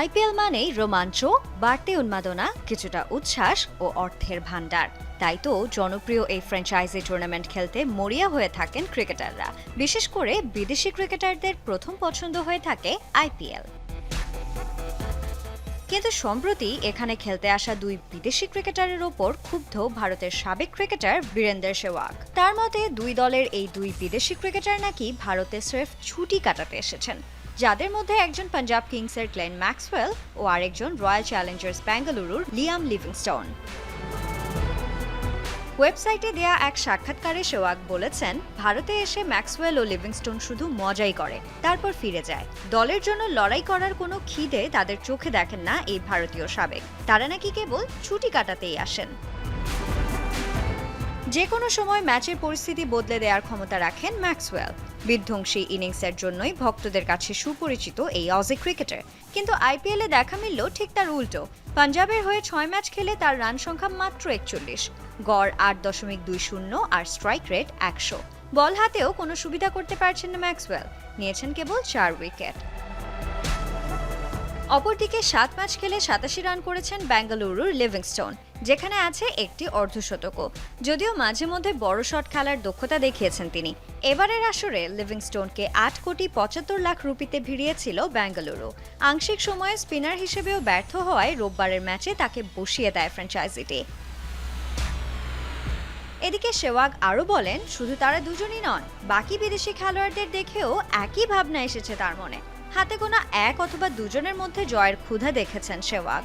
IPL মানেই রোমাঞ্চ, বাড়তি উন্মাদনা, কিছুটা উচ্ছ্বাস ও অর্থের ভাণ্ডার। তাই তো জনপ্রিয় এই ফ্র্যাঞ্চাইজি টুর্নামেন্ট খেলতে মরিয়া হয়ে থাকেন ক্রিকেটাররা বিশেষ করে বিদেশি ক্রিকেটারদের প্রথম পছন্দ হয়ে থাকে আইপিএল। কিন্তু সম্প্রতি এখানে খেলতে আসা দুই বিদেশি ক্রিকেটারের ওপর ক্ষুব্ধ ভারতের সাবেক ক্রিকেটার বীরেন্দ্র সেওয়াগ তার মতে দুই দলের এই দুই বিদেশি ক্রিকেটার নাকি ভারতে স্রেফ ছুটি কাটাতে এসেছেন। যাদের মধ্যে একজন পাঞ্জাব কিংসের গ্লেন ম্যাক্সওয়েল ও আরেকজন রয়্যাল চ্যালেঞ্জার্স বেঙ্গালুরুর লিয়াম লিভিংস্টোন। ওয়েবসাইটে দেয়া এক সাক্ষাৎকারে সেওয়াগ বলেছেন, ভারতে এসে ম্যাক্সওয়েল ও লিভিংস্টোন শুধু মজাই করে, তারপর ফিরে যায়। দলের জন্য লড়াই করার কোনো খিদে তাদের চোখে দেখেন না এই ভারতীয় সাবেক। তারা নাকি কেবল ছুটি কাটাতেই আসেন। যে কোনো সময় ম্যাচের পরিস্থিতি বদলে দেওয়ার ক্ষমতা রাখেন ম্যাক্সওয়েল। বিধ্বংসী ইনিংসের জন্যই ভক্তদের কাছে সুপরিচিত এই অজি ক্রিকেটার কিন্তু আইপিএলে দেখা মিলল ঠিক তার উল্টো। পাঞ্জাবের হয়ে ছয় ম্যাচ খেলে তার রান সংখ্যা মাত্র একচল্লিশ। গড় আট দশমিক দুই শূন্য আর স্ট্রাইক রেট একশো। বল হাতেও কোনো সুবিধা করতে পারছেন না ম্যাক্সওয়েল। নিয়েছেন কেবল চার উইকেট। অপরদিকে সাত ম্যাচ খেলে সাতাশি রান করেছেন বেঙ্গালুরুর লিভিংস্টোন। যেখানে আছে একটি অর্ধশতকও। যদিও মাঝে মধ্যে বড় শট খেলার দক্ষতা দেখিয়েছেন তিনি। এবারের আসরে লিভিংস্টোনকে আট কোটি পঁচাত্তর লাখ রুপিতে ভিড়িয়েছিল ব্যাঙ্গালুরু। আংশিক সময়ে স্পিনার হিসেবেও ব্যর্থ হওয়ায় রোববারের ম্যাচে তাকে বসিয়ে দেয় ফ্র্যাঞ্চাইজিটি। এদিকে সেওয়াগ আরও বলেন, শুধু তারা দুজনই নন, বাকি বিদেশি খেলোয়াড়দের দেখেও একই ভাবনা এসেছে তার মনে। হাতে গোনা এক অথবা দুজনের মধ্যে জয়ের ক্ষুধা দেখেছেন সেওয়াগ